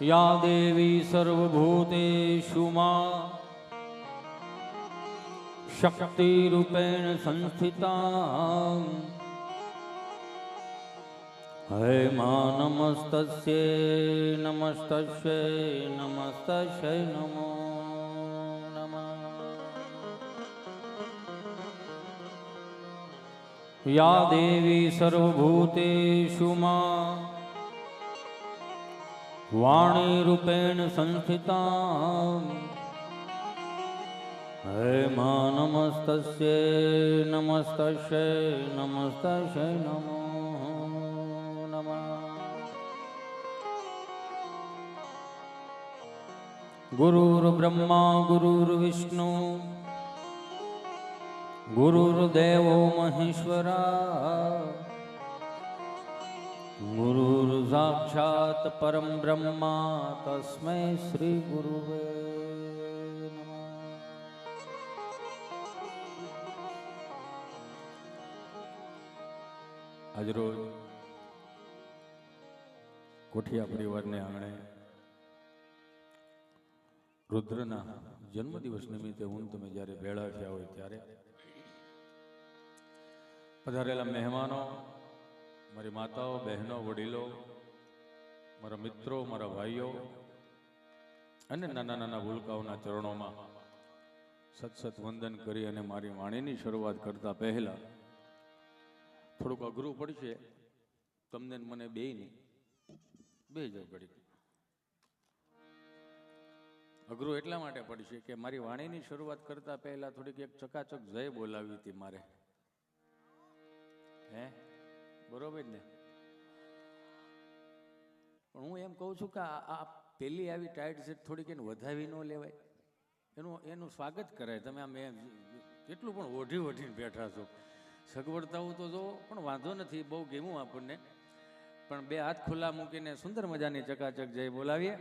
યા દેવી સર્વભૂતેષુ મા શક્તિરૂપેણ સંસ્થિતા હે મા નમસ્તસ્ય નમસ્તસ્ય નમસ્તસ્ય નમો યા દેવી સર્વભૂતેષુ માં. વાણી રૂપેણ સંસ્થિતા હે માં નમસ્તસ્ય નમસ્તસ્ય નમસ્તસ્ય નમો નમ. ગુરુર્બ્રહ્મા, ગુરુર્વિષ્ણુ ગુરુર્દેવો મહેશ્વરા ગુરુર્સાક્ષાત પરમ બ્રહ્મા તસ્મૈ શ્રી ગુરુવે આજરોજ કોઠિયા પરિવારને આંગણે રુદ્રના જન્મદિવસ નિમિત્તે હું તમે જ્યારે ભેળા થયા હોય ત્યારે પધારેલા મહેમાનો, મારી માતાઓ, બહેનો, વડીલો, મારા મિત્રો, મારા ભાઈઓ અને નાના નાના ભૂલકાઓના ચરણોમાં સત વંદન કરી અને મારી વાણીની શરૂઆત કરતા પહેલા થોડુંક અઘરું પડશે, તમને મને બે નહીં. બે જ ઘડી અઘરું એટલા માટે પડશે કે મારી વાણીની શરૂઆત કરતા પહેલા થોડીક એક ચકાચક જય બોલાવી હતી મારે. હે? બરોબર ને? પણ હું એમ કહું છું કે આ પહેલી આવી ટાઈટ સેટ થોડીક એને વધાવી ન લેવાય. એનું એનું સ્વાગત કરાય. તમે આમ એમ કેટલું પણ ઓઢી ઓઢીને બેઠા છો. સગવડતાઓ તો જો પણ વાંધો નથી, બહુ ગેમું આપણને. પણ બે હાથ ખુલ્લા મૂકીને સુંદર મજાની ચકાચક જય બોલાવીએ.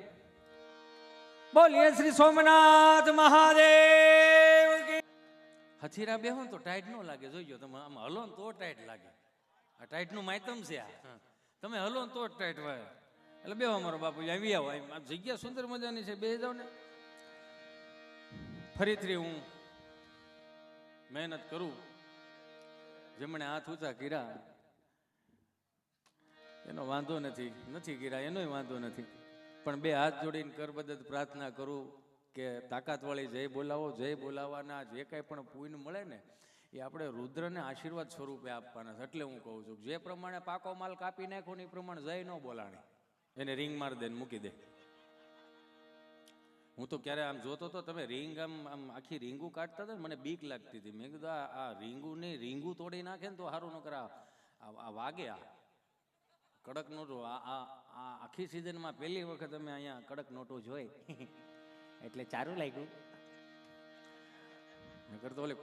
બોલીએ શ્રી સોમનાથ મહાદેવ! હથીરા બેહો ને તો ટાઈટ ન લાગે. જોઈજો તમે આમ હલો ને તો ટાઈટ લાગે. આ ટાઈટનું માયતમ છે આ. તમે હલો ને તો ટાઈટ હોય. એટલે બેહો મારો બાપુ આવી આવો. જગ્યા સુંદર મજાની છે બે જાઓ ને. ફરીથી હું મહેનત કરું. જેમણે હાથ ઊંચા કર્યા એનો વાંધો નથી. નથી કર્યા એનોય વાંધો નથી. પણ બે હાથ જોડીને કરબદત પ્રાર્થના કરું. કે તાકાતવાળી જય બોલાવો, જય બોલાવાના જે કાંઈ પણ પુણ્ય મળે ને, એ આપણે રુદ્રને આશીર્વાદ સ્વરૂપે આપવાના છે. એટલે હું કહું છું જે પ્રમાણે પાકો માલ કાપી નાખો ને એ પ્રમાણે જય ન બોલાણી. એને રિંગ માર દે મૂકી દે. હું તો ક્યારે આમ જોતો તો તમે રીંગ આમ આમ આખી રીંગું કાઢતા હતા ને મને બીક લાગતી હતી. મેં કીધું, આ રીંગું નહીં રીંગું તોડી નાખે ને તો સારું ન કરા આ વાગે આ. કડક નોટો, આ આ આખી સિઝનમાં પહેલી વખત અમે અહીંયા કડક નોટો જોઈ. એટલે ચારું લાગ્યું. નકર તો ઓલે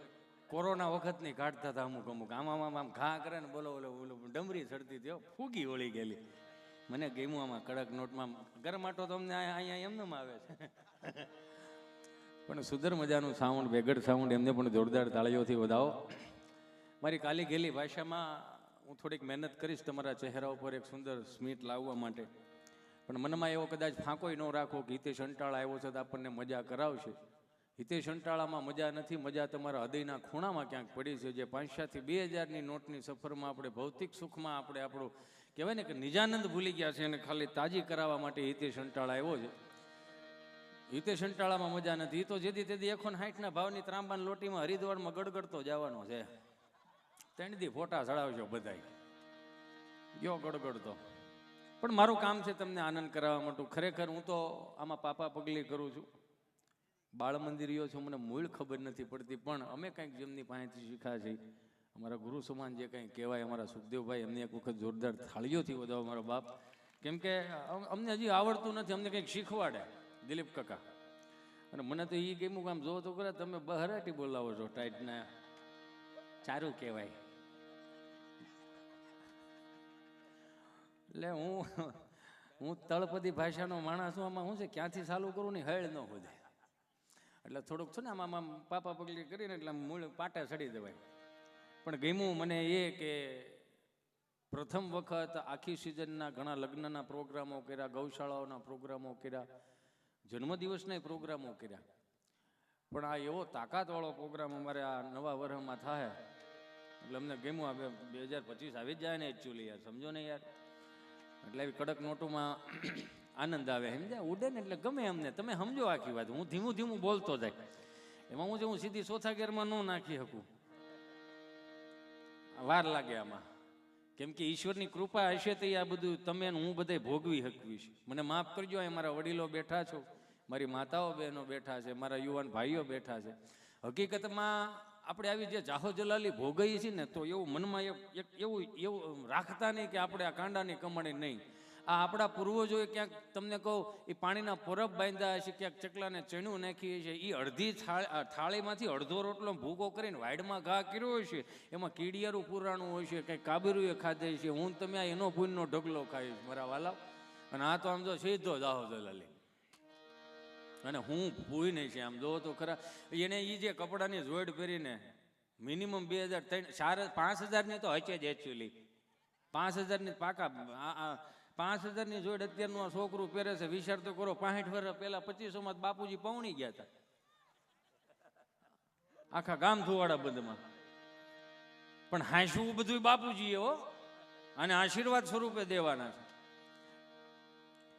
કોરોના વખતની કાઢતા હતા અમુક અમુક. આમ આમ આમ ઘા કરે ને બોલો બોલો બોલો ડમરી ચડતી થયો ફૂગી ઓળી ગયેલી. મને ગમ્યું આમાં કડક નોટમાં. ગરમાટો તો અમને અહીંયા એમને આવે છે. પણ સુંદર મજાનું સાઉન્ડ વેગડ સાઉન્ડ એમને પણ જોરદાર તાળીઓથી વધાવો. મારી કાલી ગયેલી ભાષામાં હું થોડીક મહેનત કરીશ તમારા ચહેરા ઉપર એક સુંદર સ્મિત લાવવા માટે. પણ મનમાં એવો કદાચ ફાંકોય ન રાખો કે હિતેશ અંટાળા આવ્યો છે તો આપણને મજા કરાવશે. હિતેશ અંટાળામાં મજા નથી, મજા તમારા હૃદયના ખૂણામાં ક્યાંક પડી છે, જે પાંચસાથી બે હજારની નોટની સફરમાં આપણે ભૌતિક સુખમાં આપણે આપણું કહેવાય ને કે નિજાનંદ ભૂલી ગયા છે અને ખાલી તાજી કરાવવા માટે હિતેશ અંટાળા આવ્યો છે. હિતેશ અંટાળામાં મજા નથી. તો જેથી તેથી એકો હાઠના ભાવની ત્રાંબાની લોટીમાં હરિદ્વારમાં ગડગડતો જવાનો છે. ત્રણ ફોટા ચડાવજો બધાય. ગયો ગડગડતો. પણ મારું કામ છે તમને આનંદ કરાવવા માટે. ખરેખર હું તો આમાં પાપા પગલી કરું છું. બાળ મંદિરીઓ છું, મને મૂળ ખબર નથી પડતી, પણ અમે કંઈક જેમની પાસેથી શીખ્યા છે અમારા ગુરુ સમાન જે કંઈ કહેવાય, અમારા સુખદેવભાઈ, એમને એક વખત જોરદાર થાળીઓથી વધાવો મારો બાપ. કેમ કે અમને હજી આવડતું નથી, અમને કંઈક શીખવાડે, દિલીપ કાકા. અને મને તો એ કેમું કામ જોવો તો કરે તમે બહરાટી બોલાવો છો, ટાઈટના ચારું કહેવાય. એટલે હું હું તળપદી ભાષાનો માણસ છું, આમાં શું છે? ક્યાંથી ચાલુ કરું ને હળ ન ખોદે એટલે થોડુંક છે ને આમાં આમ પાપા પગલી કરીને એટલે મૂળ પાટા ચડી દેવાય પણ ગમ્યું મને એ કે પ્રથમ વખત આખી સિઝનના ઘણા લગ્નના પ્રોગ્રામો કર્યા, ગૌશાળાઓના પ્રોગ્રામો કર્યા, જન્મદિવસના પ્રોગ્રામો કર્યા. પણ આ એવો તાકાતવાળો પ્રોગ્રામ અમારે આ નવા વર્ષમાં થાય. એટલે અમને ગમ્યું હવે બે હજાર પચીસ આવી જ જાય ને એકચ્યુઅલી યાર, સમજો ને યાર. એટલે કડક નોટોમાં આનંદ આવે. સમજ્યા? ઉડે ને એટલે ગમે અમને તમે સમજો આખી વાત. હું ધીમું ધીમું બોલતો જાય. એમાં હું છે, હું સીધી ચોથા ગેરમાં ન નાખી શકું. વાર લાગે આમાં. કેમ કે ઈશ્વરની કૃપા હશે તો આ બધું તમે હું બધે ભોગવી શકવીશ મને માફ કરજો, અહીં મારા વડીલો બેઠા છો. મારી માતાઓ બહેનો બેઠા છે. મારા યુવાન ભાઈઓ બેઠા છે. હકીકતમાં આપણે આવી જે જાહો જલાલી ભોગવીએ છીએ ને, તો એવું મનમાં એક- એવું એવું રાખતા નહીં કે આપણે આ કાંડાની કમાણી નહીં. આ આપણા પૂર્વજોએ ક્યાંક તમને કહું, એ પાણીના પરબ બાંધ્યા હશે, ક્યાંક ચકલાને ચણ્યું નાખીએ છે એ અડધી થાળ થાળીમાંથી અડધો રોટલો ભૂકો કરીને વાડમાં ઘા કર્યો હોય છે એમાં કીડિયારું પુરાણું હોય છે કંઈક કાબીરુએ ખાધે છે હું તમે આ એનો ભૂનનો ઢગલો ખાઈશ, મારા વાલા. અને આ તો આમ તો સીધો જાહો જલાલી. અને હું ભૂઈ નહીં છે આમ. જો તો ખરા. એને એ જે કપડાની જોડ પહેરીને મિનિમમ બે હજાર ત્રણ, ચાર, પાંચ હજારની તો હચે જ એકચ્યુઅલી પાંચ હજારની પાકા પાંચ હજારની જોડ અત્યારનું આ છોકરું પહેરે છે, વિચાર તો કરો, પાંઠ વર્ષ પહેલાં પચીસોમાં બાપુજી પૌણી ગયા હતા આખા ગામ થુવાડા બધમાં. પણ હાંસવું બધું બાપુજીએ હો. અને આશીર્વાદ સ્વરૂપે દેવાના છે.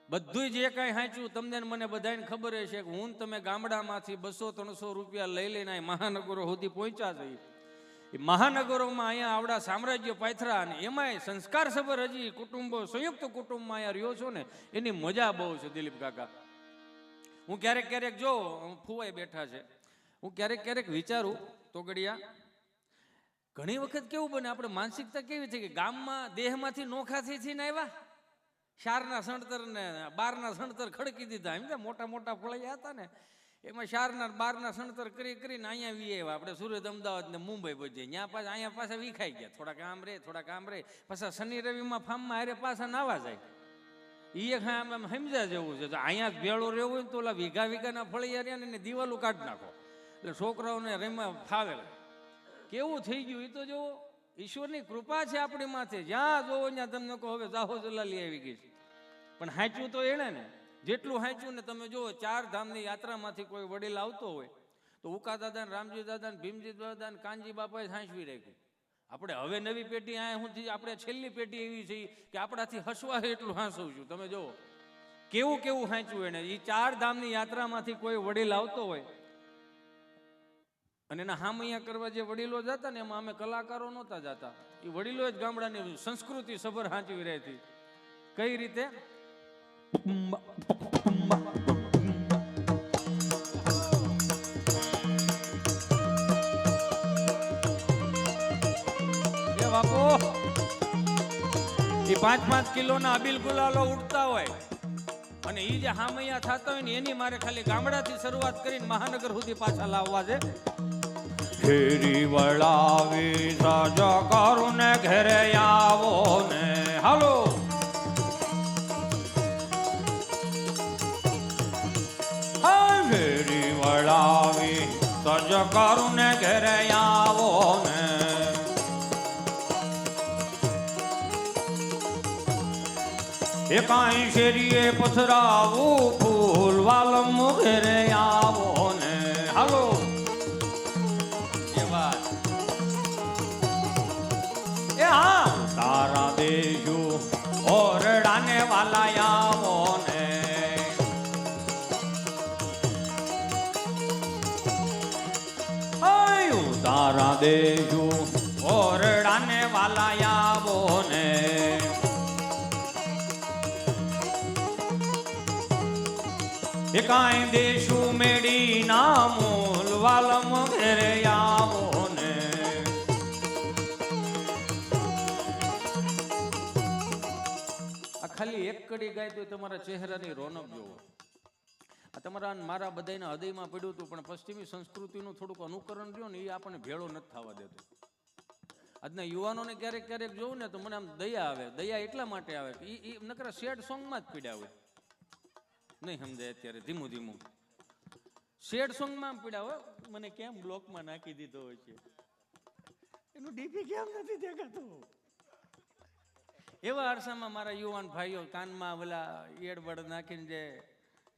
બધું જે કાંઈ હાંચ્યું તમને મને બધાને ખબર છે કે હું તમે ગામડામાંથી બસો ત્રણસો રૂપિયા લઈ લઈને મહાનગરો સુધી પહોંચ્યા જઈ એ મહાનગરોમાં અહીંયા આવડા સામ્રાજ્ય પાથરા અને એમાંય સંસ્કાર સભર હજી કુટુંબો, સંયુક્ત કુટુંબમાં અહીંયા રહ્યો છો ને, એની મજા બહુ છે દિલીપ કાકા. હું ક્યારેક ક્યારેક જો ફુવાઈ બેઠા છે. હું ક્યારેક ક્યારેક વિચારું, તોગડિયા, ઘણી વખત કેવું બને, આપણે માનસિકતા કેવી છે કે ગામમાં દેહમાંથી નોખાથી થઈને આવ્યા? શારના સણતર ને બારના સણતર ખડકી દીધા. એમ કે મોટા મોટા ફળિયા હતા ને, એમાં શારના બારના સણતર કરી કરીને અહીંયા વી આવ્યા. આપણે સુરત, અમદાવાદ ને મુંબઈ પહોંચીએ ત્યાં પાછા, અહીંયા પાછા વિખાઈ ગયા. થોડાક આમ રે, થોડાક આમ રે. પાછા શનિ રવિમાં ફાર્મમાં હારે પાછા નાવા જાય. એ એક આમ આમ સમજ્યા જેવું છે. અહીંયા જ ભેળો રહેવું હોય ને તો ઓલા વીઘા વીઘાના ફળિયા રહ્યા ને એને દિવાલો કાઢી નાખો. એટલે છોકરાઓને રમવા ફાવે કેવું થઈ ગયું એ તો જો ઈશ્વરની કૃપા છે આપણી માથે. જ્યાં જોવો ત્યાં તમને કહો હવે જાહો જલાલી આવી ગઈ છે. પણ હાંચ્યું તો એણે ને. જેટલું હાંચ્યું ને તમે જુઓ, ચાર ધામની યાત્રામાંથી કોઈ વડીલ આવતો હોય, તો ઉકા દાદા રામજી દાદા ભીમજી દાદા કાનજી બાપાએ હાંચવી રાખ્યું. આપણે હવે નવી પેટી આ હું આપણે છેલ્લી પેટી એવી છે કે આપણાથી હસવા એટલું હાંસવું છું તમે જુઓ. કેવું કેવું હાંચ્યું એને એ ચાર ધામની યાત્રામાંથી કોઈ વડીલ આવતો હોય અને એના હામૈયા કરવા જે વડીલો જતા ને એમાં અમે કલાકારો નહોતા જતા. એ વડીલો જ ગામડાની સંસ્કૃતિ સભર હાંચવી રહેતી કઈ રીતે? બાપુ! એ પાંચ પાંચ કિલોના અબીલ ગુલાલો ઉડતા હોય. અને એ જે હામૈયા થતા હોય ને એની મારે ખાલી ગામડાથી શરૂઆત કરીને મહાનગર સુધી પાછા લાવવા છે. ફેરી વળાવી સાજા કરું ને ઘરે આવો ને. હાલો. ફેરી વળાવી સજ કરું ને ઘરે આવો ને. એ કાંઈ શેરીએ પથરાવું ફૂલ વાલમ ઘરે આવો દેજો. ઓરડાને વાલા આવો ને. એ કાંઈ દેશું મેડી ના મૂલ વાલમ ઘરે આવો ને ખાલી એક કડી ગાય તો તમારા ચહેરાની રોનક જોવો. તમારા અને મારા બધાના હૃદયમાં પડ્યું હતું પણ પશ્ચિમી સંસ્કૃતિનું થોડુંક અનુકરણ રહ્યું ને એ આપણને ભેળો નથી થવા દેતો. આજના યુવાનોને ક્યારેક ક્યારેક જોઉં ને તો મને આમ દયા આવે દયા એટલા માટે આવે કે એ એ નકરા શેડ સોંગમાં જ પીડ્યા હોય. નહીં સમજાય અત્યારે ધીમું ધીમું. શેડ સોંગમાં પીડ્યા હોય મને કેમ બ્લોકમાં નાખી દીધો હોય છે? એનું ડીપી કેમ નથી દેખાતું? એવા અરસામાં મારા યુવાન ભાઈઓ કાનમાં ઓલા એડબડ નાખીને જે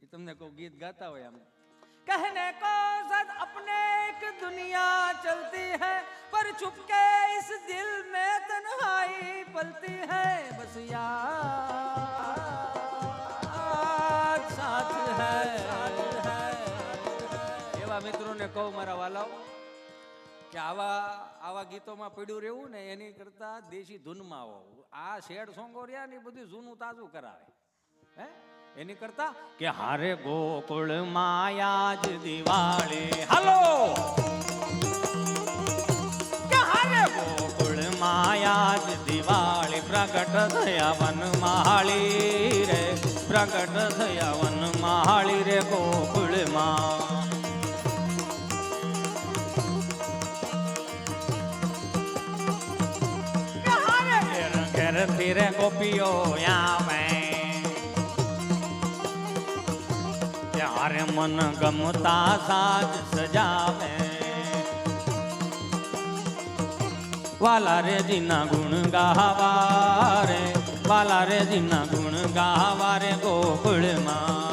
ઈ તમને કોઈ ગીત ગાતા હોય આમ कहने को सद अपने एक दुनिया चलती है पर चुपके इस दिल में तन्हाई पलती है बस यार साथ है એવા મિત્રોને કહું મારા વાલાઓ કે આવા આવા ગીતોમાં પડ્યું રહેવું ને એની કરતા દેશી ધૂનમાં આવો આ શેડ સોંગો રહ્યા ને એ બધું જૂનું તાજું કરાવે હે એની કરતા કે હારે ગોકુળ માયા જ દિવાળી. હાલો! કે હારે ગોકુળ માયા જ દિવાળી. પ્રગટ થયા વન માળી રે, પ્રગટ થયા વન માળી રે ગોકુળમાં. ઘેર ફિરે ગોપીઓ આવે મન ગમતા સાજ સજાવે. વાલા રે જીના ગુણ ગાવા રે, વાલા રે જીના ગુણ ગાવા રે ગોકુળમાં.